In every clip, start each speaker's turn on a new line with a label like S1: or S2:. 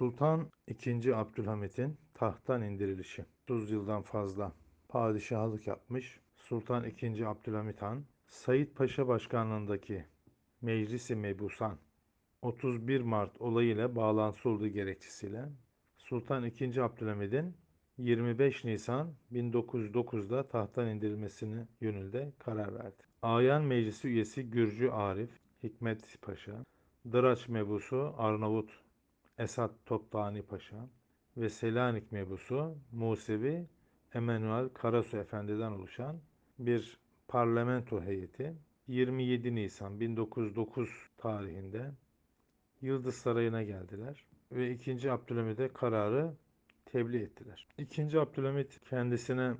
S1: Sultan II. Abdülhamit'in tahttan indirilişi. 30 yıldan fazla padişahlık yapmış Sultan II. Abdülhamit Han, Said Paşa başkanlığındaki Meclis-i Mebusan 31 Mart olayıyla bağlantısı olduğu gerekçesiyle Sultan II. Abdülhamid'in 25 Nisan 1909'da tahttan indirilmesini yönünde karar verdi. Ayan Meclisi üyesi Gürcü Arif Hikmet Paşa, Dıraç mebusu Arnavut Esat Toptani Paşa ve Selanik mebusu Musevi Emanuel Karasu Efendi'den oluşan bir parlamento heyeti 27 Nisan 1909 tarihinde Yıldız Sarayı'na geldiler ve 2. Abdülhamid'e kararı tebliğ ettiler. 2. Abdülhamit kendisine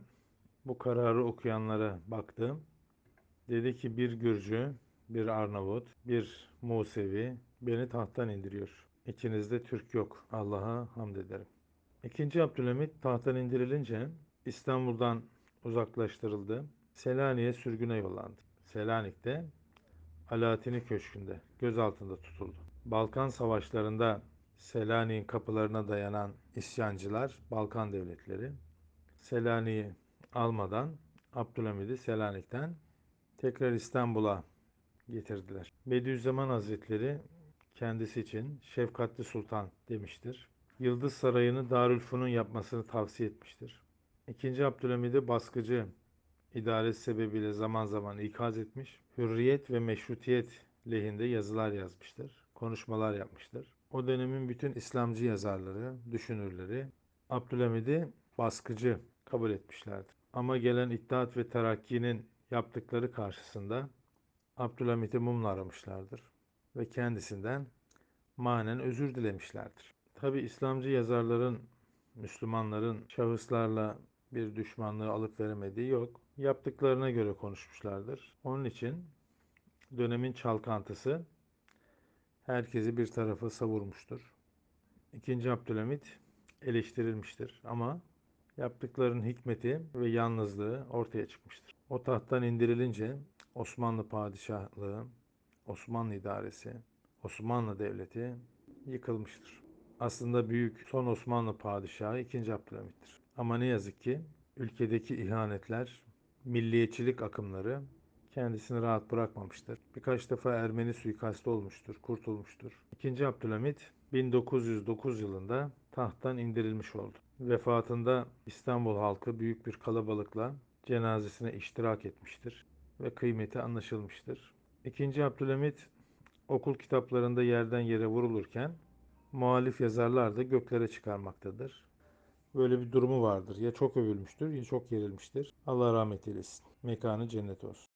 S1: bu kararı okuyanlara baktı. Dedi ki bir Gürcü, bir Arnavut, bir Musevi beni tahttan indiriyor. İçinizde Türk yok. Allah'a hamd ederim. İkinci Abdülhamit tahttan indirilince İstanbul'dan uzaklaştırıldı. Selanik'e sürgüne yollandı. Selanik'te Alaaddin'i Köşkü'nde gözaltında tutuldu. Balkan savaşlarında Selanik'in kapılarına dayanan isyancılar, Balkan devletleri Selanik'i almadan Abdülhamid'i Selanik'ten tekrar İstanbul'a getirdiler. Bediüzzaman Hazretleri kendisi için şefkatli sultan demiştir. Yıldız Sarayı'nı Darülfünun yapmasını tavsiye etmiştir. İkinci Abdülhamid'i baskıcı idaresi sebebiyle zaman zaman ikaz etmiş. Hürriyet ve meşrutiyet lehinde yazılar yazmıştır. Konuşmalar yapmıştır. O dönemin bütün İslamcı yazarları, düşünürleri Abdülhamid'i baskıcı kabul etmişlerdir. Ama gelen İttihat ve Terakki'nin yaptıkları karşısında Abdülhamit'i mumla aramışlardır ve kendisinden manen özür dilemişlerdir. Tabi İslamcı yazarların, Müslümanların şahıslarla bir düşmanlığı alıp veremediği yok. Yaptıklarına göre konuşmuşlardır. Onun için dönemin çalkantısı herkesi bir tarafa savurmuştur. İkinci Abdülhamit eleştirilmiştir ama yaptıklarının hikmeti ve yalnızlığı ortaya çıkmıştır. O tahttan indirilince Osmanlı padişahlığı, Osmanlı idaresi, Osmanlı devleti yıkılmıştır. Aslında büyük son Osmanlı padişahı 2. Abdülhamit'tir. Ama ne yazık ki ülkedeki ihanetler, milliyetçilik akımları kendisini rahat bırakmamıştır. Birkaç defa Ermeni suikastı olmuştur, kurtulmuştur. 2. Abdülhamit 1909 yılında tahttan indirilmiş oldu. Vefatında İstanbul halkı büyük bir kalabalıkla cenazesine iştirak etmiştir ve kıymeti anlaşılmıştır. İkinci Abdülhamit okul kitaplarında yerden yere vurulurken muhalif yazarlar da göklere çıkarmaktadır. Böyle bir durumu vardır. Ya çok övülmüştür ya çok yerilmiştir. Allah rahmet eylesin. Mekanı cennet olsun.